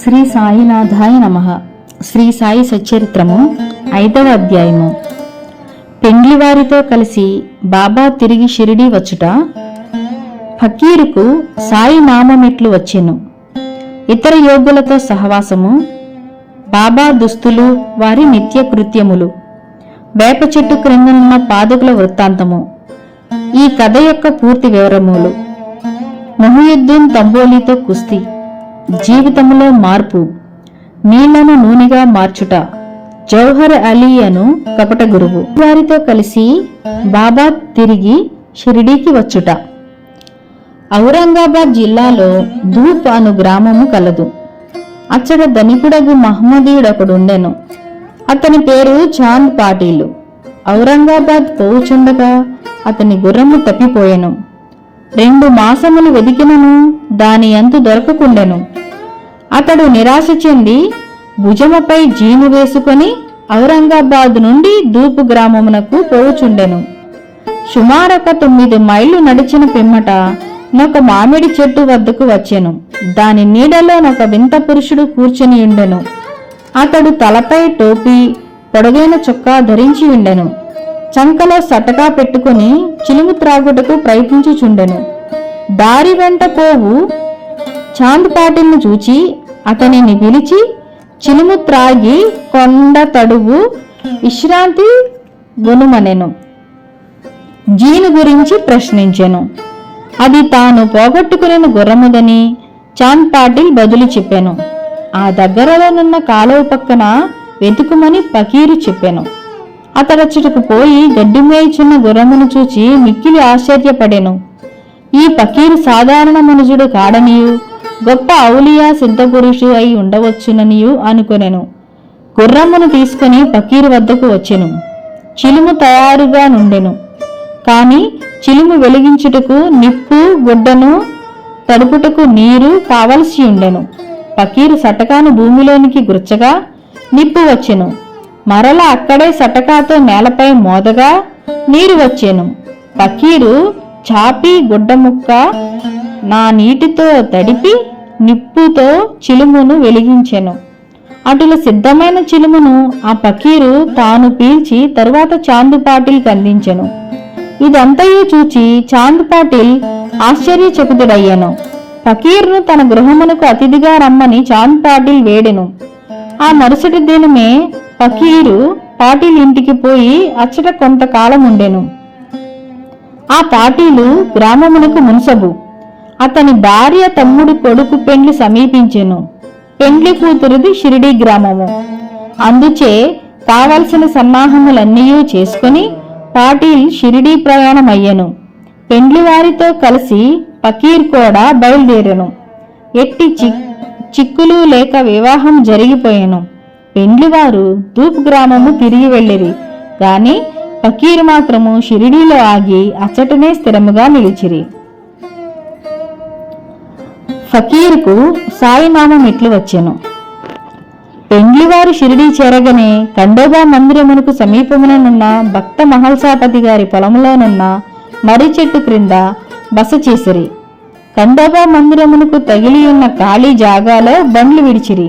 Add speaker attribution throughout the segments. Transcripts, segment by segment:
Speaker 1: శ్రీ సాయినాథాయ నమ. శ్రీ సాయి సచరిత్రము ఐదవ అధ్యాయము. పెండ్లివారితో కలిసి బాబా తిరిగి షిరిడి వచ్చుట ఫకీరుకు సాయి నామమెట్లు వచ్చెను. ఇతర యోగులతో సహవాసము బాబా దుస్తులు వారి నిత్య కృత్యములు వేప చెట్టు క్రిందనున్న పాదుకుల వృత్తాంతము ఈ కథ యొక్క పూర్తి వివరములు. మొహయుద్దీన్ తంబోలీతో కుస్తీ. జీవితంలో మార్పు. నీళ్ళను నూనెగా మార్చుట. జౌహర్ అలీ అను కపట గురువు. వారితో కలిసి బాబా తిరిగి షిరిడీకి వచ్చుట. ఔరంగాబాద్ జిల్లాలో ధూప్ అను గ్రామము కలదు. అచ్చట ధనికుడగు మహమ్మదీయుడొకడుండెను అతని పేరు చాంద్ పాటీలు. ఔరంగాబాద్ పోవుచుండగా అతని గుర్రము తప్పిపోయెను. రెండు మాసములు వెదికినను దాని అంతు దొరకకుండెను. అతడు నిరాశ చెంది భుజముపై జీను వేసుకొని ఔరంగాబాద్ నుండి దూపు గ్రామమునకు పోవుచుండెను. సుమారొక తొమ్మిది మైళ్ళు నడిచిన పిమ్మట నొక మామిడి చెట్టు వద్దకు వచ్చెను. దాని నీడలో నొక వింత పురుషుడు కూర్చుని ఉండెను. అతడు తలపై టోపీ పొడగైన చొక్కా ధరించి ఉండెను. చంకలో సటకా పెట్టుకుని చిలుము త్రాగుటకు ప్రయత్నించుచుండెను. దారి వెంట పోవు చాంద్ పాటిల్ను చూచి అతనిని పిలిచి చిలుము త్రాగి కొండ తడువు విశ్రాంతి గొనుమనెను. జీను గురించి ప్రశ్నించెను. అది తాను పోగొట్టుకునే గుర్రముదని చాన్ పాటిల్ బదులు చెప్పాను. ఆ దగ్గరలోనున్న కాలువ పక్కన వెతుకుమని పకీరు చెప్పాను. అతడచ్చటకు పోయి గడ్డి మేయిచున్న గుర్రమును చూచి మిక్కిలి ఆశ్చర్యపడెను. ఈ పకీరు సాధారణ మనుజుడు కాడనియు. గొప్ప ఔలియా సిద్ధపురుషు అయి ఉండవచ్చుననియు అనుకొనెను. గుర్రమును తీసుకుని పకీరు వద్దకు వచ్చెను. చిలుము తయారుగా నుండెను. కాని చిలుము వెలిగించుటకు నిప్పు గుడ్డను తడుపుటకు నీరు కావలసి ఉండెను. పకీరు సటకాను భూమిలోనికి గుచ్చగా నిప్పు వచ్చెను. మరల అక్కడే సటకాతో నేలపై మోదగా నీరు వచ్చెను. పకీరు చాపి గుడ్డ ముక్క నా నీటితో తడిపి నిప్పుతో చిలుమును వెలిగించెను. అటుల సిద్ధమైన చిలుమును ఆ పకీరు తాను పీల్చి తరువాత చాందు పాటిల్కి అందించెను ఇదంతయు చూచి చాందు పాటిల్ ఆశ్చర్యచకితుడయ్యాను. ఫకీర్ను తన గృహమునకు అతిథిగా రమ్మని చాంద్ పాటిల్ వేడెను. ఆ మరుసటి దినమే ఫకీరు పాటిల్ ఇంటికి పోయి అచ్చట కొంతకాలం ఉండెను ఆ పాటీలు గ్రామమునకు మున్సబు. అతని భార్య తమ్ముడు కొడుకు పెండ్లి సమీపించెను. పెండ్లి కూతురిది షిరిడి గ్రామము. అందుచే కావలసిన సన్నాహములన్నీ చేసుకుని పాటిల్ షిరిడీ ప్రయాణమయ్యెను. పెండ్లివారితో కలిసి పకీర్ కూడా బయలుదేరెను. ఎట్టి చిక్ చిక్కులు లేక వివాహం జరిగిపోయెను. పెండ్లివారు తూపు గ్రామము తిరిగి వెళ్ళిరి. గాని పకీర్ మాత్రము షిరిడీలో ఆగి అచ్చటనే స్థిరముగా నిలిచిరి. ఫకీర్కు సాయినామం ఇట్లు వచ్చెను. పెండ్లివారు షిరిడీ చేరగనే కండోబా మందిరమునకు సమీపముననున్న భక్త మహల్సాపతి గారి పొలంలోనున్న మర్రి చెట్టు క్రింద బస చేసిరి. కండోబా మందిరమునకు తగిలి ఉన్న ఖాళీ జాగాలో బండ్లు విడిచిరి.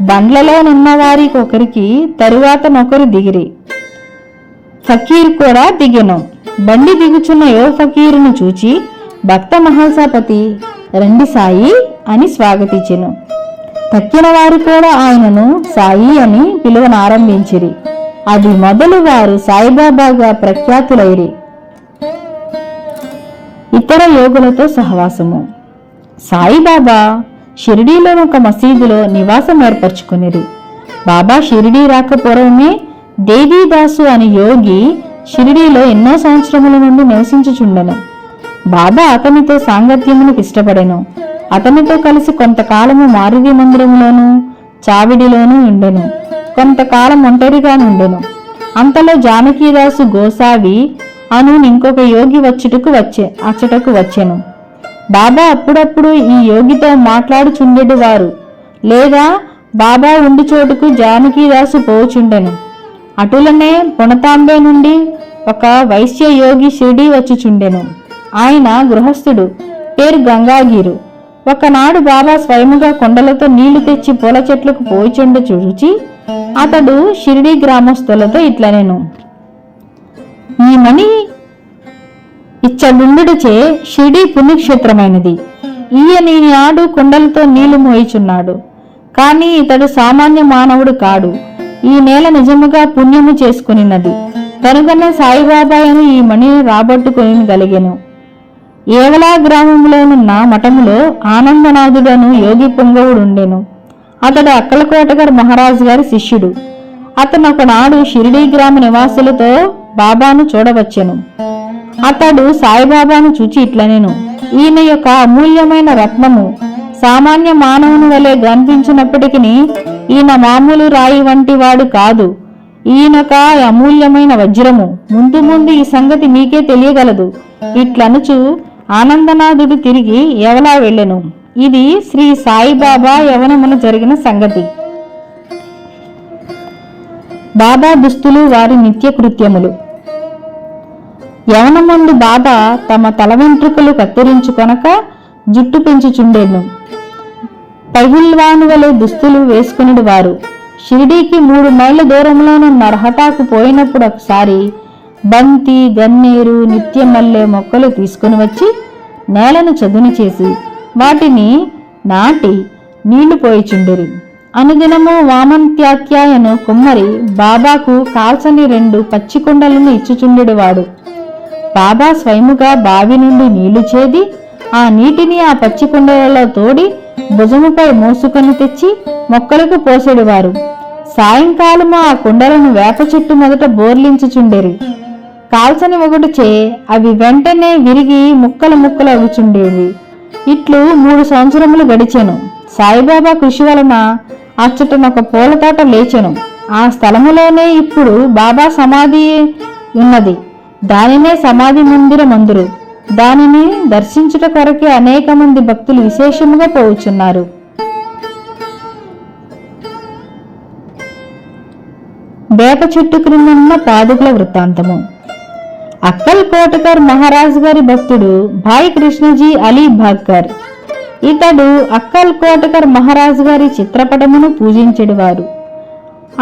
Speaker 1: బండ్లలోనున్న వారికి ఒకరికి తరువాతనొకరు దిగిరి. ఫకీర్ కూడా దిగెను. బండి దిగుచున్న యో ఫకీరును చూచి భక్త మహాసాపతి రండి సాయి అని స్వాగతించెను. తక్కిన వారు కూడా ఆయనను సాయి అని పిలువనారంభించిరి అది మొదలు వారు సాయిబాబాగా ప్రఖ్యాతులైరి. ఇతర యోగులతో సహవాసము. సాయిబాబా షిరిడీలో ఒక మసీదులో నివాసం ఏర్పరచుకునిరి. బాబా షిరిడీ రాకపోవడమే దేవీదాసు అనే యోగి షిరిడీలో ఎన్నో సంవత్సరముల నుండి నివసించుచుండెను. బాబా అతనితో సాంగత్యమునకు ఇష్టపడెను. అతనితో కలిసి కొంతకాలము మారుది మందిరంలోనూ చావిడిలోనూ ఉండెను. కొంతకాలం ఒంటరిగా నుండెను. అంతలో జానకీదాసు గోసావి అను ఇంకొక యోగి వచ్చుటకు వచ్చే అచ్చటకు వచ్చెను. బాబా అప్పుడప్పుడు ఈ యోగితో మాట్లాడుచుండెడువారు. లేదా బాబా ఉండి చోటుకు జానకీదాసు పోచుండెను అటులనే పుణతాంబే నుండి ఒక వైశ్య యోగి షిరిడి వచ్చుచుండెను. ఆయన గృహస్థుడు పేరు గంగాగిరు. ఒకనాడు బాబా స్వయముగా కొండలతో నీళ్ళు తెచ్చి పూల చెట్లకు పోయిచుండ చూచి అతడు షిరిడి గ్రామస్తులతో ఇట్లా నేను ఈ మణి ఇచ్చడుండుచే షిరిడి పుణ్యక్షేత్రమైనది. ఈయన ఆడు కుండలతో నీళ్ళు మోయిచున్నాడు. కానీ ఇతడు సామాన్య మానవుడు కాడు. ఈ నేల నిజముగా పుణ్యము చేసుకునినది. కనుకనే సాయిబాబాయను ఈ మణిని రాబట్టుకొని గలిగెను ఏవలా గ్రామంలోనున్న మఠములో ఆనందనాథుడను యోగి పుంగవుడుండెను. అతడు అక్కలకోటగారు మహారాజు గారి శిష్యుడు. అతను ఒకనాడు షిరిడీ గ్రామ నివాసులతో బాబాను చూడవచ్చెను. అతడు సాయిబాబాను చూచి ఇట్లనెను. ఈయన యొక్క అమూల్యమైన రత్నము సామాన్య మానవుని వలె కనిపించినప్పటికీ ఈయన మామూలు రాయి వంటి వాడు కాదు. ఈయనొక అమూల్యమైన వజ్రము. ముందు ముందు ఈ సంగతి మీకే తెలియగలదు. ఇట్లనుచు ఆనందనాథుడు తిరిగి ఎవలా వెళ్ళెను? ఇది శ్రీ సాయిబాబా యవనమున జరిగిన సంగతి. బాబా దుస్తులు వారి నిత్య కృత్యములు. యవనమందు బాబా తమ తల వెంట్రుకలు కత్తిరించుకొనక జుట్టు పెంచుచుండెను. పైగుల్వాను వలె దుస్తులు వేసుకుని వారు. షిరిడీకి మూడు మైళ్ళ దూరంలోనున్న రహటాకు పోయినప్పుడు ఒకసారి బంతి గన్నేరు నిత్య మల్లె మొక్కలు తీసుకుని వచ్చి నేలను చదును చేసి వాటిని నాటి నీళ్ళు పోయిచుండిరి. అనుదినము వామంత్యాఖ్యాయను కుమ్మరి బాబాకు కాల్చని రెండు పచ్చి కుండలను ఇచ్చుచుండెడువాడు బాబా స్వయముగా బావి నుండి నీళ్ళు చేది ఆ నీటిని ఆ పచ్చి కుండలలో తోడి భుజముపై మోసుకొని తెచ్చి మొక్కలకు పోసేడువారు సాయంకాలము ఆ కుండలను వేప చెట్టు మొదట బోర్లించుచుండెరి. కాల్చని ఒకటిచే అవి వెంటనే విరిగి ముక్కలు ముక్కలు అగుచుండేవి ఇట్లు మూడు సంవత్సరములు గడిచెను. సాయిబాబా కృషి వలన అచ్చటనొక పూల తోట లేచెను. ఆ స్థలములోనే ఇప్పుడు బాబా సమాధి ఉన్నది. దానినే సమాధి మందిరం అందురు దానిని దర్శించుట కొరకే అనేక మంది భక్తులు విశేషముగా పోవుచున్నారు. వేప చెట్టు క్రిందన్న పాదుకుల వృత్తాంతము. అక్కల్ కోటకర్ మహారాజ్ గారి భక్తుడు భాయ్ కృష్ణజీ అలీ భాక్కర్ ఇతడు అక్కల్ కోటకర్ మహారాజ్ గారి చిత్రపటమును పూజించెడివారు.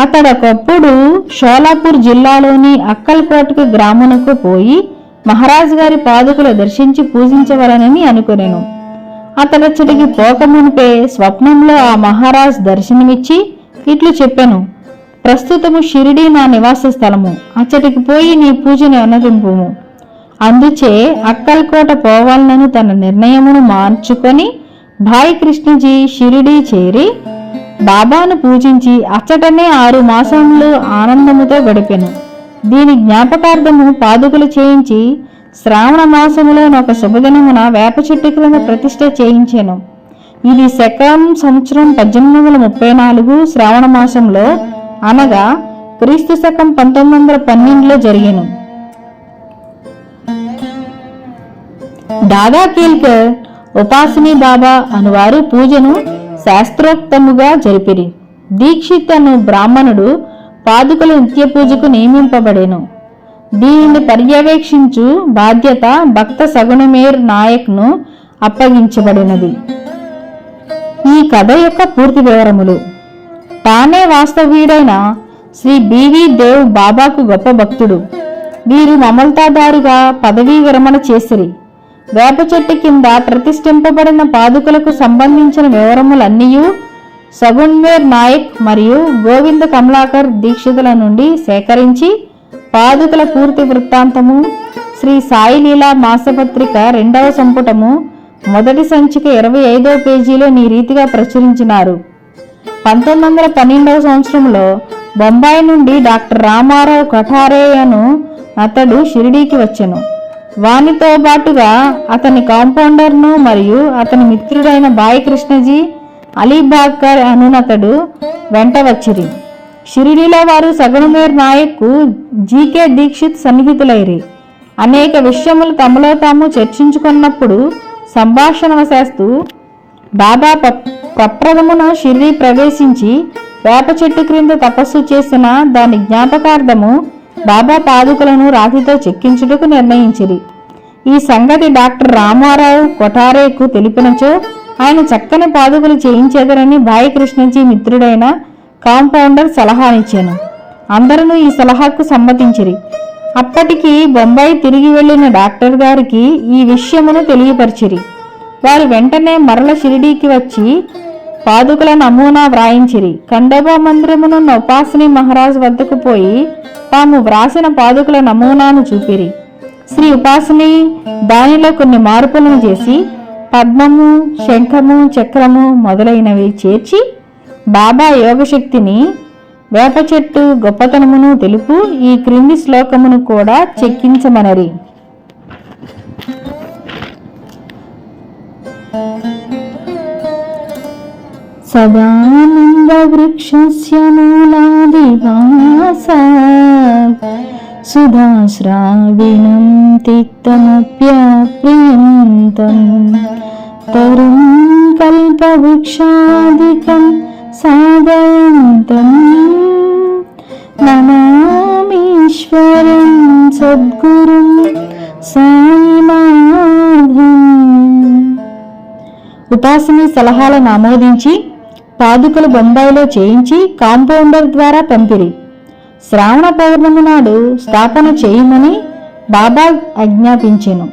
Speaker 1: అతడొకప్పుడు షోలాపూర్ జిల్లాలోని అక్కల్ కోటకు గ్రామునకు పోయి మహారాజ్ గారి పాదుకులు దర్శించి పూజించవలనని అనుకునేను. అతడచ్చటికి పోకమునిపే స్వప్నంలో ఆ మహారాజ్ దర్శనమిచ్చి ఇట్లు చెప్పాను. ప్రస్తుతము షిరిడి నా నివాస స్థలము. అచ్చటికి పోయి నీ పూజను అనురింపుము అందుచే అక్కల్కోట పోవాలనని తన నిర్ణయమును మార్చుకొని భాయ్ కృష్ణజీ షిరిడి చేరి బాబాను పూజించి అచ్చటనే ఆరు మాసములు ఆనందముతో గడిపెను. దీని జ్ఞాపకార్థము పాదుకలు చేయించి శ్రావణ మాసములోని ఒక శుభదినమున వేప చెట్టు క్రింద ప్రతిష్ట చేయించాను. ఇది శకం సంవత్సరం పద్దెనిమిది వందల ముప్పై నాలుగు శ్రావణ మాసంలో అనగా క్రీస్తు శకం పంతొమ్మిది వందల పన్నెండులో జరిగాను. దాదా కేల్కర్ ఉపాసిని బాబా అనువారు పూజను శాస్త్రోక్తముగా జరిపిరి. దీక్షిత్ అను బ్రాహ్మణుడు పాదుకల నిత్య పూజకు నియమింపబడెను. దీనిని పర్యవేక్షించు బాధ్యత భక్త సగుణమేర్ నాయక్ను అప్పగించబడినది. ఈ కథ యొక్క పూర్తి వివరములు. తానే వాస్తవీయుడైన శ్రీ బివి దేవ్ బాబాకు గొప్ప భక్తుడు. వీరు మమల్తాదారుగా పదవీ విరమణ చేసిరి. వేప చెట్టు కింద ప్రతిష్ఠింపబడిన పాదుకలకు సంబంధించిన వివరములన్నీ సగుణ్వేర్ నాయక్ మరియు గోవింద కమలాకర్ దీక్షితుల నుండి సేకరించి పాదుకల పూర్తి వృత్తాంతము శ్రీ సాయి లీలా మాసపత్రిక రెండవ సంపుటము మొదటి సంచిక ఇరవై ఐదో పేజీలో నీ రీతిగా ప్రచురించినారు. పంతొమ్మిది వందల పన్నెండవ సంవత్సరంలో బొంబాయి నుండి డాక్టర్ రామారావు కఠారేయను అతడు షిరిడీకి వచ్చెను. వానితో పాటుగా అతని కాంపౌండర్ను మరియు అతని మిత్రుడైన బాయి కృష్ణజీ అలీబాకర్ అనునతడు వెంట వచ్చిరి. షిరిడీలో వారు సగనుమేర్ నాయక్కు జీకే దీక్షిత్ సన్నిహితులైరి. అనేక విషయములు తమలో తాము చర్చించుకున్నప్పుడు సంభాషణవశాస్తు బాబా ప్రప్రథమున షిరిడి ప్రవేశించి వేప చెట్టు క్రింద తపస్సు చేసిన దాని జ్ఞాపకార్థము బాబా పాదుకలను రాతితో చెక్కించుటకు నిర్ణయించిరి. ఈ సంగతి డాక్టర్ రామారావు కొఠారేకు తెలిపినచో ఆయన చక్కని పాదుకలు చేయించేదరని బాయకృష్ణజీ మిత్రుడైన కాంపౌండర్ సలహానిచ్చాను. అందరూ ఈ సలహాకు సమ్మతించిరి. అప్పటికి బొంబాయి తిరిగి వెళ్ళిన డాక్టర్ గారికి ఈ విషయమును తెలియపరిచిరి. వారు వెంటనే మరల షిరిడీకి వచ్చి పాదుకల నమూనా వ్రాయించిరి. ఖండోబా మందిరమునున్న ఉపాసని మహారాజు వద్దకు పోయి తాము వ్రాసిన పాదుకల నమూనాను చూపిరి. శ్రీ ఉపాసని దానిలో కొన్ని మార్పులను చేసి పద్మము శంఖము చక్రము మొదలైనవి చేర్చి బాబా యోగశక్తిని వేప చెట్టు గొప్పతనమును తెలుపు ఈ క్రింది శ్లోకమును కూడా చెక్కించమనరి. सदानन्दवृक्षस्य मूलादिवासा सुधाश्राविणं तिक्तमप्यप्रियन्तम् तरुं कल्पवृक्षादिकं सादयन्तम् नमामीश्वरं सद्गुरुं साईनाथम् ఉపాసని సలహాలను ఆమోదించి పాదుకలు బొంబాయిలో చేయించి కాంపౌండర్ ద్వారా పంపిరి. శ్రావణ పౌర్ణమి నాడు స్థాపన చేయమని బాబా ఆజ్ఞాపించెను.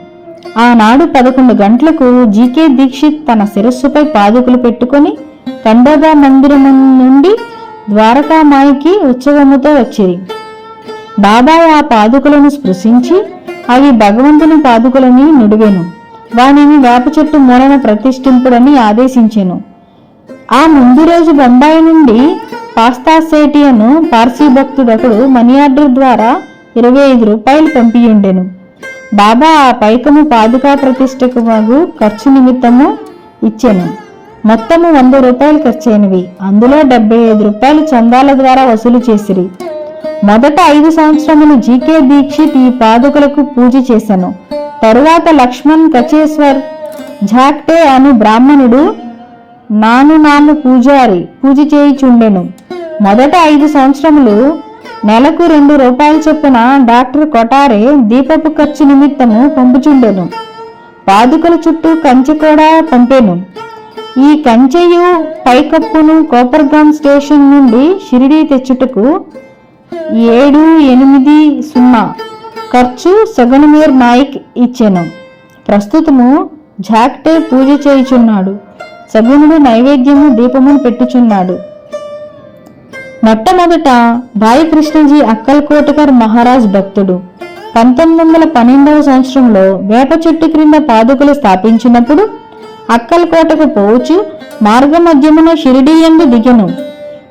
Speaker 1: ఆనాడు పదకొండు గంటలకు జీకే దీక్షిత్ తన శిరస్సుపై పాదుకలు పెట్టుకొని ఖండోబా మందిరం నుండి ద్వారకామాయికి ఉత్సవముతో వచ్చిరి. బాబా ఆ పాదుకలను స్పృశించి అవి భగవంతుని పాదుకలని నుడివెను. వానిని వేప చెట్టు మూలన ప్రతిష్ఠింపుడని ఆదేశించెను. ఆ ముందు రోజు బొంబాయి నుండి పాస్తా సేటియను పార్సీ భక్తుడొకడు మనీ ఆర్డర్ ద్వారా ఇరవై ఐదు రూపాయలు పంపియుండెను. బాబా ఆ పైకము పాదుకా ప్రతిష్టకు మాకు ఖర్చు నిమిత్తము ఇచ్చాను. మొత్తము వంద రూపాయలు ఖర్చైనవి. అందులో డెబ్బై ఐదు రూపాయలు చందాల ద్వారా వసూలు చేసిరి. మొదట ఐదు సంవత్సరములు జీకే దీక్షిత్ ఈ పాదుకలకు పూజ చేశాను తరువాత లక్ష్మణ్ కచేశ్వర్ ఝాక్టే అను బ్రాహ్మణుడు నాను నాము పూజారి పూజ చేయిచుండెను. మొదట ఐదు సంవత్సరములు నెలకు రెండు రూపాయల చొప్పున డాక్టర్ కొటారే దీపపు ఖర్చు నిమిత్తము పంపుచుండెను. పాదుకల చుట్టూ కంచె కూడా పంపాను. ఈ కంచెయు పైకప్పును కోపర్గాం స్టేషన్ నుండి షిరిడీ తెచ్చుటకు ఏడు ఎనిమిది సున్నా ఖర్చు సగనుమీర్ నాయక్ ఇచ్చాను. ప్రస్తుతము జాక్టే పూజ చేయుచున్నాడు. సగుణుడు నైవేద్యము దీపమును పెట్టుచున్నాడు. మొట్టమొదట భాయి కృష్ణజీ అక్కల్కోటకర్ మహారాజ్ భక్తుడు. పంతొమ్మిది వందల పన్నెండవ సంవత్సరంలో వేప చెట్టు క్రింద పాదుకలు స్థాపించినప్పుడు అక్కల్కోటకు పోవచ్చు మార్గమధ్యమున షిరిడీయందు దిగెను.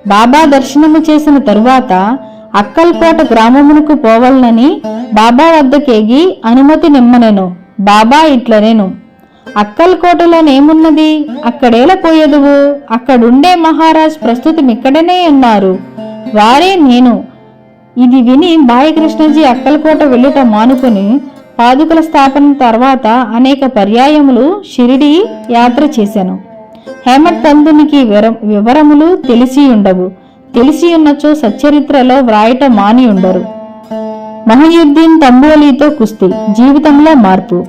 Speaker 1: బాబా దర్శనము చేసిన తరువాత అక్కల్కోట గ్రామమునకు పోవలనని బాబా వద్దకేగి అనుమతి నిమ్మనెను. బాబా ఇట్లనేను. అక్కల్కోటలోనేమున్నది అక్కడేలా పోయేదువు? అక్కడుండే మహారాజ్ ప్రస్తుతం ఇక్కడనే ఉన్నారు. వారే నేను. ఇది విని బాయకృష్ణజీ అక్కలకోట వెళ్ళుట మానుకొని పాదుకల స్థాపన తర్వాత అనేక పర్యాయములు షిరిడి యాత్ర చేశాను హేమత్ పంతునికి వివరములు తెలిసి ఉండవు. తెలిసి ఉన్నచో సచ్చరిత్రలో వ్రాయట మాని ఉండరు. మహయుద్దీన్ తంబోలీతో కుస్తీ జీవితంలో మార్పు.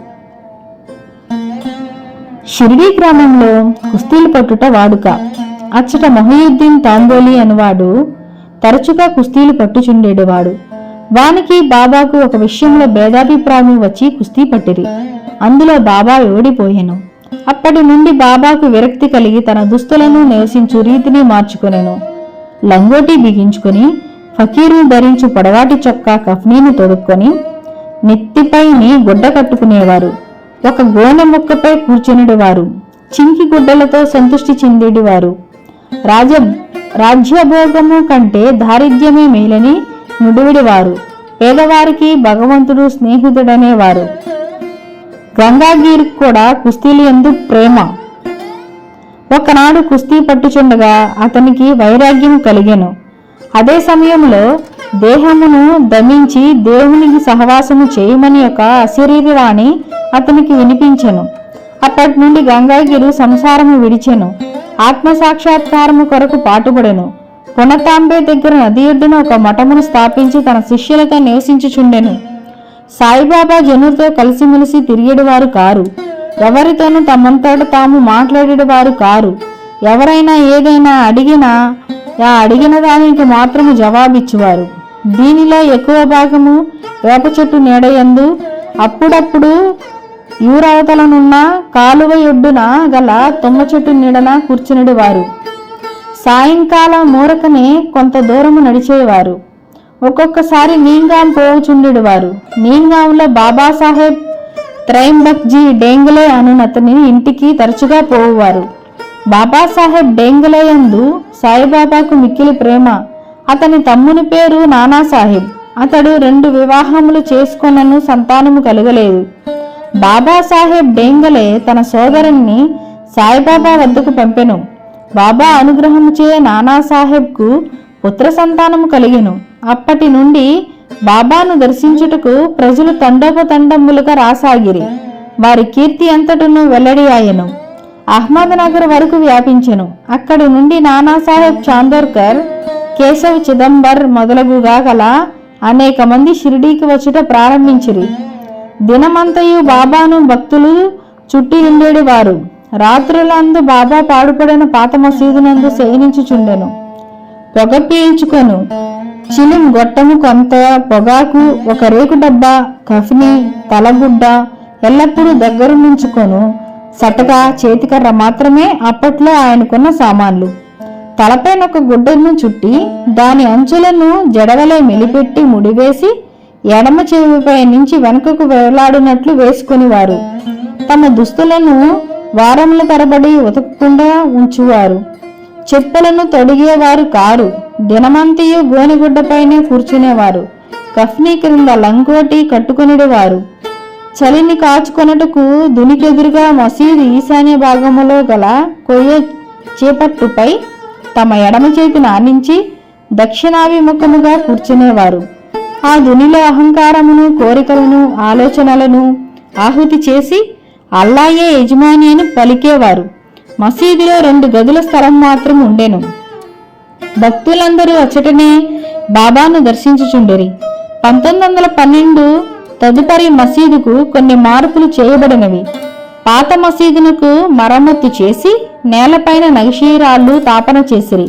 Speaker 1: షిరిడి గ్రామంలో కుస్తీలు పట్టుట వాడుక. అచ్చట మొహయుద్దీన్ తాంబోలి అనువాడు తరచుగా కుస్తీలు పట్టుచుండేటివాడు వానికి బాబాకు ఒక విషయంలో భేదాభిప్రాయం వచ్చి కుస్తీ పట్టిరి. అందులో బాబా ఓడిపోయాను. అప్పటి నుండి బాబాకు విరక్తి కలిగి తన దుస్తులను నివసించు రీతిని మార్చుకునేను. లంగోటి బిగించుకుని ఫకీరును ధరించు పొడవాటి చొక్కా కఫ్నీని తొడుక్కొని నెత్తిపైని గుడ్డ కట్టుకునేవారు. ఒక గోనె ముక్కపై కూర్చునేవారు చింకి గుడ్డలతో సంతృష్టి చెందేటివారు రాజ రాజ్యభోగము కంటే దారిద్ర్యమే మేలని నుడివిడివారు. పేదవారికి భగవంతుడు స్నేహితుడనేవారు. గంగాగీర్కి కూడా కుస్తీలు ఎందు ప్రేమ. ఒకనాడు కుస్తీ పట్టుచుండగా అతనికి వైరాగ్యం కలిగెను. అదే సమయంలో దేహమును దమించి దేవునికి సహవాసము చేయమని ఒక అశరీరవాణి అతనికి వినిపించెను. అప్పటి నుండి గంగాగిరి సంసారము విడిచెను. ఆత్మ సాక్షాత్కారము కొరకు పాటుపడెను. పునతాంబే దగ్గర నది ఒడ్డున ఒక మఠమును స్థాపించి తన శిష్యులతో నివసించుచుండెను. సాయిబాబా జనులతో కలిసిమెలిసి తిరిగేడువారు కారు. ఎవరితోనూ తమంతట తాము మాట్లాడేవారు కారు. ఎవరైనా ఏదైనా అడిగినా ఆ అడిగిన దానికి మాత్రము జవాబిచ్చువారు. దీనిలో ఎక్కువ భాగము వేప చెట్టు నీడయందు అప్పుడప్పుడు యూరవతలనున్న కాలువ ఒడ్డున గల తుమ్మ చెట్టు నీడన కూర్చునిడు వారు సాయంకాలం మూరకనే కొంత దూరము నడిచేవారు. ఒక్కొక్కసారి నీంగాం పోవుచుండెడివారు. నీంగాంలో బాబాసాహెబ్ త్రైంబక్జీ డేంగులే అనునతని ఇంటికి తరచుగా పోవువారు. బాబాసాహెబ్ డేంగులే యందు సాయిబాబాకు మిక్కిలి ప్రేమ. అతని తమ్ముని పేరు నానాసాహెబ్. అతడు రెండు వివాహములు చేసుకొనను సంతానము కలగలేదు. బాబాసాహెబ్ డేంగలే తన సోదరుణ్ణి సాయిబాబా వద్దకు పంపెను. బాబా అనుగ్రహముచే నానాసాహెబ్కు పుత్ర సంతానము కలిగెను. అప్పటి నుండి బాబాను దర్శించుటకు ప్రజలు తండోపతండములుగా రాసాగిరి. వారి కీర్తి అంతటను వెల్లడి ఆయను అహ్మద్నగర్ వరకు వ్యాపించెను. అక్కడి నుండి నానాసాహెబ్ చాందోర్కర్ కేశవ్ చిదంబర్ మొదలగుగా గల అనేక మంది షిరిడీకి వచ్చుట ప్రారంభించిరి. దినమంతయు బాబాను భక్తులు చుట్టి ఉండేది వారు రాత్రులందు బాబా పాడుపడిన పాత మసీదునందు శయనించుచుండెను. పొగ పీల్చుకొను చిలిం గొట్టము కొంత పొగాకు ఒక రేకు డబ్బా కఫిని తలగుడ్డ ఎల్లప్పుడూ దగ్గర నుంచుకొను. సటగా చేతికర్ర మాత్రమే అప్పట్లో ఆయనకున్న సామాన్లు. తలపైన ఒక గుడ్డను చుట్టి దాని అంచులను జడగలే మెలిపెట్టి ముడివేసి ఎడమ చెవిపై నుంచి వెనుకకు వేలాడినట్లు వేసుకునివారు. తమ దుస్తులను వారముల తరబడి ఉతకకుండా ఉంచువారు. చెప్పులను తొడిగేవారు కారు. దినమంతయు గోనిగుడ్డపైనే కూర్చునేవారు. కఫ్నీ క్రింద లంగోటి కట్టుకునేవారు చలిని కాచుకొనుటకు దునికెదురుగా మసీదు ఈశాన్య భాగములో గల కొయ్య చేపట్టుపై తమ ఎడమ చేతిని ఆనించి దక్షిణాభిముఖముగా కూర్చునేవారు. ఆ దునిలో అహంకారమును కోరికలను ఆలోచనలను ఆహుతి చేసి అల్లాయే యజమాని అని పలికేవారు. మసీదులో రెండు గదుల స్థలం మాత్రం ఉండెను. భక్తులందరూ అచ్చటనే బాబాను దర్శించుచుండిరి. పంతొమ్మిది వందల పన్నెండు తదుపరి మసీదుకు కొన్ని మార్పులు చేయబడినవి. పాత మసీదునకు మరమ్మతు చేసి నేలపైన నగిషీరాళ్ళు తాపన చేసిరి.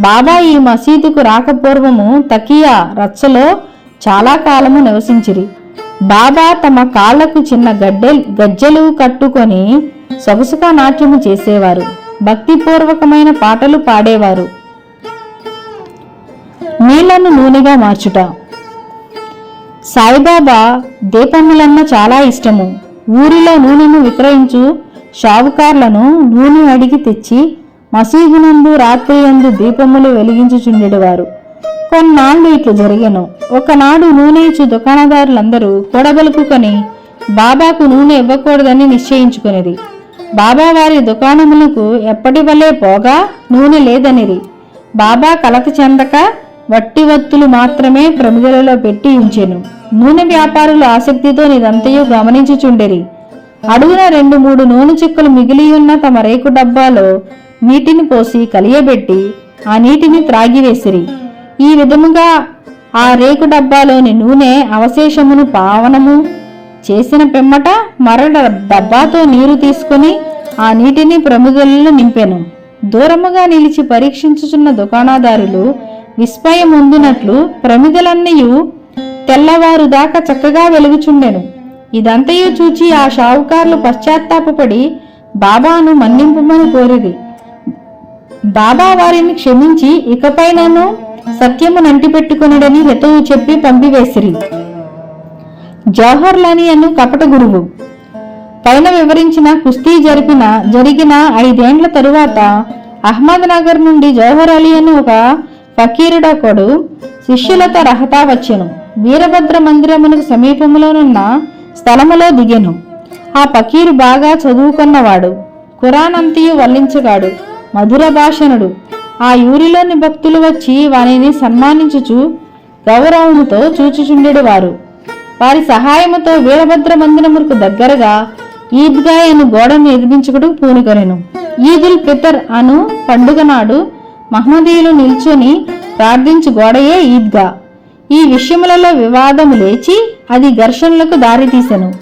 Speaker 1: బాబా ఈ మసీదుకు రాకపూర్వము తకియా రచ్చలో చాలా కాలము నివసించిరి. బాబా తమ కాళ్ళకు చిన్న గడ్డె గజ్జెలు కట్టుకొని సొగసుగా నాట్యము చేసేవారు. భక్తిపూర్వకమైన పాటలు పాడేవారు. నీళ్ళను నూనెగా మార్చుట. సాయిబాబా దీపములన్న చాలా ఇష్టము. ఊరిలో నూనెను విక్రయించు షావుకార్లను నూనె అడిగి తెచ్చి మసీదునందు రాత్రి దీపములు దీపములు వెలిగించుచుండెడివారు. కొన్నాళ్ళు ఇట్లు జరిగెను. ఒకనాడు నూనె దుకాణదారులందరూ కూడబలుకుకొని బాబాకు నూనె ఇవ్వకూడదని నిశ్చయించుకునేది. బాబా వారి దుకాణములకు ఎప్పటి వలె పోగా నూనె లేదనిరి బాబా కలత చెందక వట్టి వత్తులు మాత్రమే ప్రమిదలలో పెట్టి ఉంచెను. నూనె వ్యాపారులు ఆసక్తితో నిదంతయు గమనించుచుండెరి. అడుగున రెండు మూడు నూనె చిక్కులు మిగిలి ఉన్న తమ రేకు డబ్బాలో నీటిని పోసి కలియబెట్టి ఆ నీటిని త్రాగివేసిరి. ఈ విధముగా ఆ రేకు డబ్బాలోని నూనె అవశేషమును పావనము చేసిన పిమ్మట మరొక డబ్బాతో నీరు తీసుకుని ఆ నీటిని ప్రమిదలలో నింపెను. దూరముగా నిలిచి పరీక్షించుచున్న దుకాణదారులు విస్మయం ఉందినట్లు ప్రమిదలన్నయు తెల్లవారు దాకా చక్కగా వెలుగుచుండెను. ఇదంతయు చూచి ఆ షావుకారులు పశ్చాత్తాపపడి బాబాను మన్నింపుమని కోరిది బాబా వారిని క్షమించి ఇకపైనను సత్యము నంటిపెట్టుకునడని హితవు చెప్పి పంపివేసిరి. జవహర్లాని అను కపట గురువు. పైన వివరించిన కుస్తీ జరిపిన జరిగిన ఐదేండ్ల తరువాత అహ్మద్నగర్ నుండి జవహర్ అలీ అని ఒక ఫకీరుడొకడు శిష్యులతో రహతా వచ్చెను. వీరభద్ర మందిరమునకు సమీపంలోనున్న స్థలములో దిగెను. ఆ ఫకీరు బాగా చదువుకున్నవాడు. కురానంతియు వల్లించగాడు. మధుర భాషణుడు ఆ ఊరిలోని భక్తులు వచ్చి వానిని సన్మానించుచు గౌరవముతో చూచుచుండెడివారు వారి. సహాయముతో వీరభద్ర మందిరములకు దగ్గరగా ఈద్గా అను గోడను నిర్మించుకుడు పూనుకొనెను. ఈదుల్ ఫితర్ అను పండుగ నాడు మహమ్మదీయులు నిల్చొని ప్రార్థించు గోడయే ఈద్గా. ఈ విషయములలో వివాదము లేచి అది ఘర్షణలకు దారితీసెను.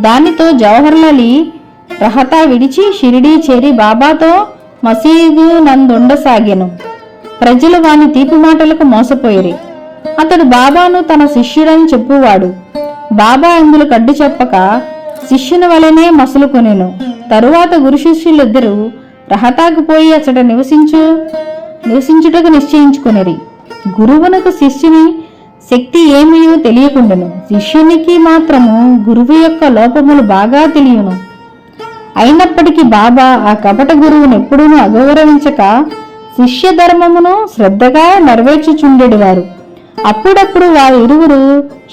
Speaker 1: దానితో జవహర్లాలి రహతా విడిచి షిరిడీ చేరి బాబాతో మసీదు నందుండసాగెను ప్రజలు వాని తీపి మాటలకు మోసపోయిరి. అతడు బాబాను తన శిష్యుడని చెప్పువాడు. బాబా అందులు కడ్డు చెప్పక శిష్యుని వలనే మసులుకొనెను. తరువాత గురు శిష్యులిద్దరూ రహతాకు పోయి అచ్చట నివసించు నివసించుటకు నిశ్చయించుకునిరి. గురువునకు శిష్యుని శక్తి ఏమీయో తెలియకుండెను. శిష్యునికి మాత్రము గురువు యొక్క లోపములు బాగా తెలియను. అయినప్పటికీ బాబా ఆ కపట గురువును ఎప్పుడూ అగౌరవించక శిష్య ధర్మమును శ్రద్ధగా నెరవేర్చుచుండేవారు. అప్పుడప్పుడు వారి ఇరువురు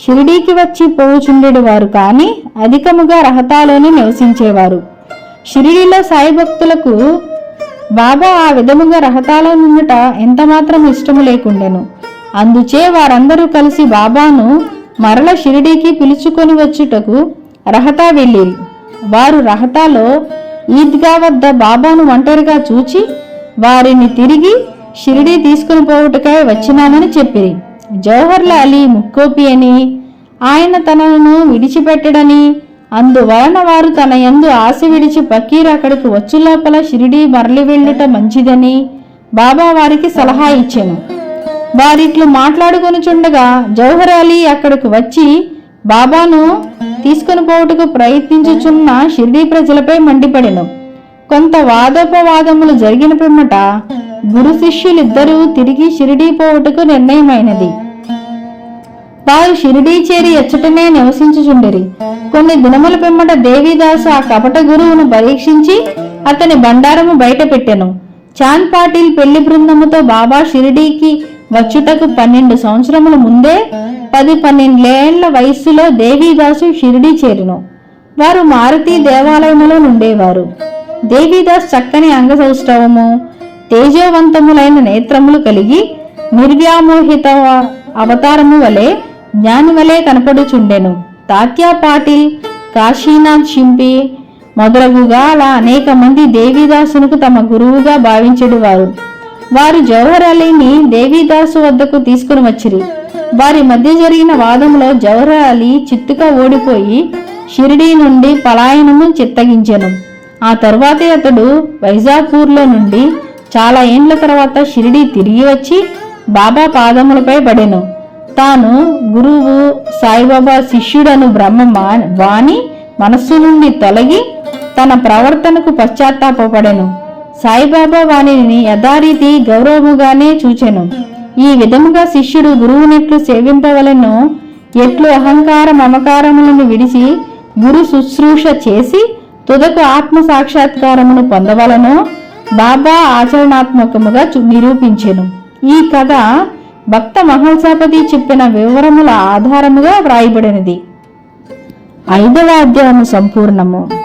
Speaker 1: షిరిడీకి వచ్చి పోవుచుండేవారు కానీ అధికముగా రహతాలోనే నివసించేవారు. షిరిడీలో సాయి భక్తులకు బాబా ఆ విధముగా రహతాలో నుండుట ఎంతమాత్రం ఇష్టము లేకుండెను. అందుచే వారందరూ కలిసి బాబాను మరల షిరిడీకి పిలుచుకొని వచ్చుటకు రహతా వెళ్ళి వారు రహతాలో ఈద్గా వద్ద బాబాను ఒంటరిగా చూచి వారిని తిరిగి షిరిడీ తీసుకుని పోవుటకై వచ్చినానని చెప్పిరి. జవహర్లాల్ అలీ ముక్కోపి అని ఆయన తనను విడిచిపెట్టడని అందువలన వారు తన యందు ఆశ విడిచి పకీర్ అక్కడికి వచ్చు లోపల షిరిడీ మరలి వెళ్ళుట మంచిదని బాబా వారికి సలహా ఇచ్చాను. వారిట్లు మాట్లాడుకొనుచుండగా జవహర్ అలీ అక్కడికి వచ్చి బాబాను తీసుకుని పోవుటకు ప్రయత్నించుచున్న షిరిడీ ప్రజలపై మండిపడెను. కొంత వాదోపవాదములు జరిగిన పిమ్మట గురు శిష్యులిద్దరూ తిరిగి షిరిడీ పోవుటకు నిర్ణయమైనది. వారు షిరిడీ చేరి ఎచ్చటనే నివసించుచుండిరి. కొన్ని దినముల పిమ్మట దేవిదాసు ఆ కపట గురువును పరీక్షించి అతని బండారము బయట పెట్టెను చాంద్ పాటిల్ పెళ్ళి బృందముతో బాబా షిరిడీకి వచ్చుటకు పన్నెండు సంవత్సరముల ముందే పది పన్నెండేళ్ళ వయస్సులో దేవిదాసు షిరిడి చేరును. వారు మారుతి దేవాలయములో నుండేవారు. దేవీదాస్ చక్కని అంగసౌష్ఠవము తేజవంతములైన నేత్రములు కలిగి నిర్వ్యామోహిత అవతారము వలె జ్ఞాని వలె కనపడుచుండెను. తాత్యా పాటిల్ కాశీనాథ్ షింపి మొదలగుగా అలా అనేక మంది దేవిదాసునకు తమ గురువుగా భావించడు వారు వారు జవహర్ అలీని దేవిదాసు వద్దకు తీసుకుని వచ్చిరి. వారి మధ్య జరిగిన వాదంలో జవహర్ అలీ చిత్తుగా ఓడిపోయి షిరిడీ నుండి పలాయనము చిత్తగించెను. ఆ తర్వాతే అతడు వైజాపూర్లో నుండి చాలా ఏండ్ల తర్వాత షిరిడీ తిరిగి వచ్చి బాబా పాదములపై పడెను. తాను గురువు సాయిబాబా శిష్యుడను బ్రహ్మ వాణి మనస్సు నుండి తొలగి తన ప్రవర్తనకు పశ్చాత్తాపడెను సాయిబాబా వాణిని యథారీతి గౌరవముగానే చూచెను. ఈ విధముగా శిష్యుడు గురువునెట్లు సేవింపవలను ఎట్లు అహంకార మమకారములను విడిచి గురు శుశ్రూష చేసి తుదకు ఆత్మ సాక్షాత్కారమును పొందవలనో బాబా ఆచరణాత్మకముగా చు- నిరూపించెను. ఈ కథ భక్త మహల్సాపతి చెప్పిన వివరముల ఆధారముగా వ్రాయబడినది. ఐదవ అధ్యాయము సంపూర్ణము.